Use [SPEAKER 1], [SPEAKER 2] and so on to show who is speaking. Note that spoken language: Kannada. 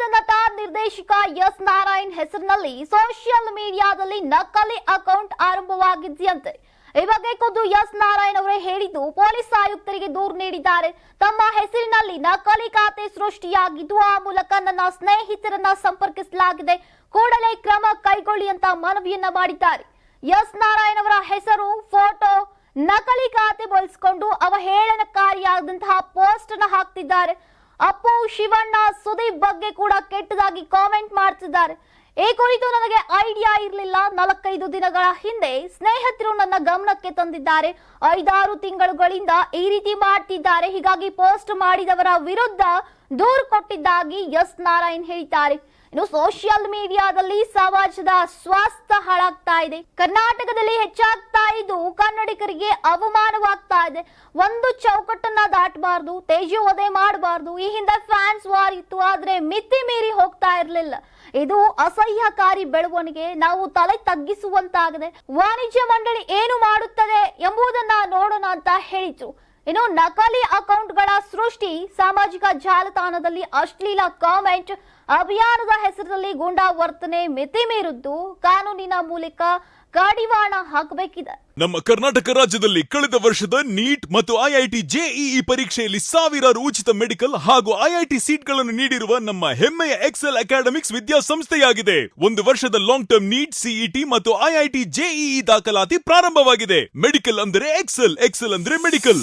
[SPEAKER 1] ಖ್ಯಾತ ನಟ, ನಿರ್ದೇಶಕ ಎಸ್ ನಾರಾಯಣ್ ಹೆಸರಿನಲ್ಲಿ ಸೋಷಿಯಲ್ ಮೀಡಿಯಾದಲ್ಲಿ ನಕಲಿ ಅಕೌಂಟ್ ಆರಂಭವಾಗಿದೆಯಂತೆ. ಈ ಬಗ್ಗೆ ಖುದ್ದು ಎಸ್ ನಾರಾಯಣ್ ಅವರೇ ಹೇಳಿದ್ದು, ಪೊಲೀಸ್ ಆಯುಕ್ತರಿಗೆ ದೂರು ನೀಡಿದ್ದಾರೆ. ತಮ್ಮ ಹೆಸರಿನಲ್ಲಿ ನಕಲಿ ಖಾತೆ ಸೃಷ್ಟಿಯಾಗಿದ್ದು, ಆ ಮೂಲಕ ನನ್ನ ಸ್ನೇಹಿತರನ್ನ ಸಂಪರ್ಕಿಸಲಾಗಿದೆ. ಕೂಡಲೇ ಕ್ರಮ ಕೈಗೊಳ್ಳಿ ಅಂತ ಮನವಿಯನ್ನ ಮಾಡಿದ್ದಾರೆ. ಎಸ್ ನಾರಾಯಣ್ ಅವರ ಹೆಸರು, ಫೋಟೋ ನಕಲಿ ಖಾತೆ ಬಳಸಿಕೊಂಡು ಅವಹೇಳನಕಾರಿಯಾದಂತಹ ಪೋಸ್ಟ್ ಅನ್ನು ಹಾಕ್ತಿದ್ದಾರೆ. ಅಪ್ಪು ಶಿವಣ್ಣ ಸುದೀಪ್ ಬಗ್ಗೆ ಕೂಡ ಕೆಟ್ಟದಾಗಿ ಕಾಮೆಂಟ್ ಮಾಡ್ತಿದ್ದಾರೆ. ಈ ಕುರಿತು ನನಗೆ ಐಡಿಯಾ ಇರಲಿಲ್ಲ. ನಾಲ್ಕೈದು ದಿನಗಳ ಹಿಂದೆ ಸ್ನೇಹಿತರು ನನ್ನ ಗಮನಕ್ಕೆ ತಂದಿದ್ದಾರೆ. ಐದಾರು ತಿಂಗಳುಗಳಿಂದ ಈ ರೀತಿ ಮಾಡ್ತಿದ್ದಾರೆ. ಹೀಗಾಗಿ ಪೋಸ್ಟ್ ಮಾಡಿದವರ ವಿರುದ್ಧ ದೂರು ಕೊಟ್ಟಿದ್ದಾಗಿ ಎಸ್ ನಾರಾಯಣ್ ಹೇಳಿದ್ದಾರೆ. ಇನ್ನು ಸೋಷಿಯಲ್ ಮೀಡಿಯಾದಲ್ಲಿ ಸಮಾಜದ ಸ್ವಾಸ್ಥ್ಯ ಹಾಳಾಗ್ತಾ ಇದೆ. ಕರ್ನಾಟಕದಲ್ಲಿ ಹೆಚ್ಚಾಗ್ತಾ ಇದ್ದು ಕನ್ನಡಿಗರಿಗೆ ಅವಮಾನವಾಗ್ತಾ ಇದೆ. ಒಂದು ಚೌಕಟ್ಟನ್ನ ದಾಟಬಾರ್ದು ತೇಜೋವಧೆ ಮಾಡಬಾರ್ದು. ಈ ಹಿಂದೆ ಫ್ಯಾನ್ಸ್ ವಾರ್ ಇತ್ತು, ಆದ್ರೆ ಮಿತಿ ಮೀರಿ ಹೋಗ್ತಾ ಇರಲಿಲ್ಲ. ಇದು ಅಸಹ್ಯಕಾರಿ ಬೆಳವಣಿಗೆ. ನಾವು ತಲೆ ತಗ್ಗಿಸುವಂತಾಗಿದೆ. ವಾಣಿಜ್ಯ ಮಂಡಳಿ ಏನು ಮಾಡುತ್ತದೆ ಎಂಬುದನ್ನ ನೋಡೋಣ ಅಂತ ಹೇಳಿದ್ರು. ಇನ್ನು ನಕಲಿ ಅಕೌಂಟ್ಗಳ ಸೃಷ್ಟಿ, ಸಾಮಾಜಿಕ ಜಾಲತಾಣದಲ್ಲಿ ಅಶ್ಲೀಲ ಕಾಮೆಂಟ್, ಅಭಿಯಾನದ ಹೆಸರಿನಲ್ಲಿ ಗೂಂಡಾ ವರ್ತನೆ ಮಿತಿ ಮೀರಿದ್ದು ಕಾನೂನಿನ ಮೂಲಕ ಕಡಿವಾಣ ಹಾಕಬೇಕಿದೆ.
[SPEAKER 2] ನಮ್ಮ ಕರ್ನಾಟಕ ರಾಜ್ಯದಲ್ಲಿ ಕಳೆದ ವರ್ಷದ ನೀಟ್ ಮತ್ತು ಐಐಟಿ ಜೆಇಇ ಪರೀಕ್ಷೆಯಲ್ಲಿ ಸಾವಿರಾರು ಉಚಿತ ಮೆಡಿಕಲ್ ಹಾಗೂ ಐಐಟಿ ಸೀಟ್ಗಳನ್ನು ನೀಡಿರುವ ನಮ್ಮ ಹೆಮ್ಮೆಯ ಎಕ್ಸೆಲ್ ಅಕಾಡೆಮಿಕ್ಸ್ ವಿದ್ಯಾಸಂಸ್ಥೆಯಾಗಿದೆ. ಒಂದು ವರ್ಷದ ಲಾಂಗ್ ಟರ್ಮ್ ನೀಟ್, ಸಿಇಟಿ ಮತ್ತು ಐಐಟಿ ಜೆಇಇ ದಾಖಲಾತಿ ಪ್ರಾರಂಭವಾಗಿದೆ. ಮೆಡಿಕಲ್ ಅಂದರೆ ಎಕ್ಸೆಲ್ ಎಕ್ಸೆಲ್ ಅಂದ್ರೆ ಮೆಡಿಕಲ್.